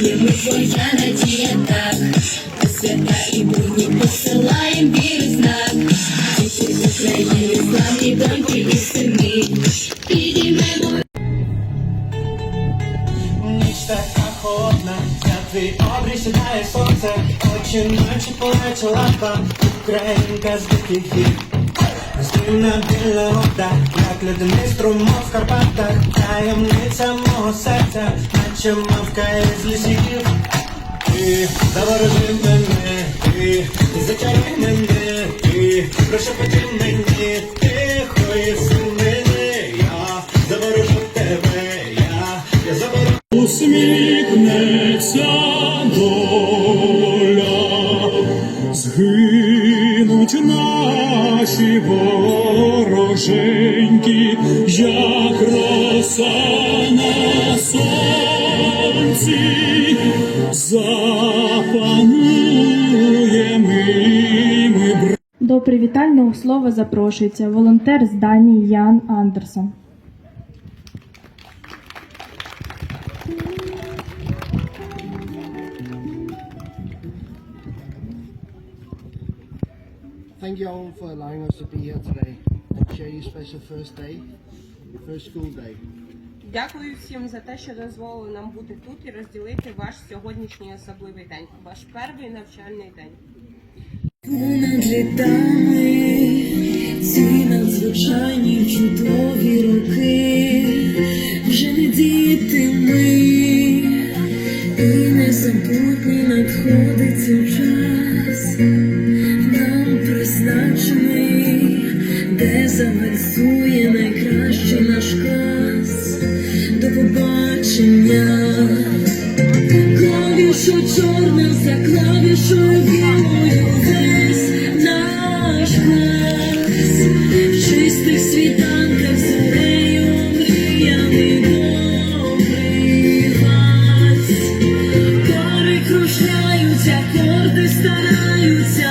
Твоя надія так, свята і будні посилаєм знак. Діти з України, славні доньки і сини. Підіймемо Ніч така холодна, на твій обрій сідає сонце, очі ночі лампа, Українка з диких гір. Стильна біля вода, як ледяний струмок в Карпатах, таємниця мого серця, наче мавка із лісів. Ти заворожи мене, ти зачаруй мене, ти прошепоти мені, тихої сумини, я заворожу тебе, я, я заворожу. усміхнеться доля, згинуть наші вороженьки, як роса на сонці, запануємо ми, До привітального слова запрошується волонтер з Данії Ян Андерсон. Thank you all for allowing us to be here today and share your special first day, your first school day. Дякую всім за те, що дозволили нам бути тут і розділити ваш сьогоднішній особливий день, ваш перший навчальний день. Понад літами ці надзвичайні чудові роки вже не діти ми, і незабутній надходиться призначений, де завальсує найкраще наш клас. До побачення. Клавішу чорним за клавішою білою весь наш клас в чистих світанках землею мріяний добрий вас. Кори кружляють, акорди стараються,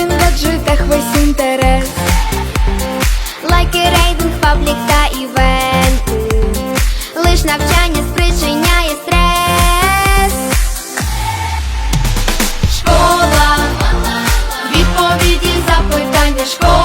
Кожен в аджитах весь інтерес, лайки, рейдинг, паблік та івенти Лиш навчання спричиняє стрес. Школа, відповіді, запитання школа.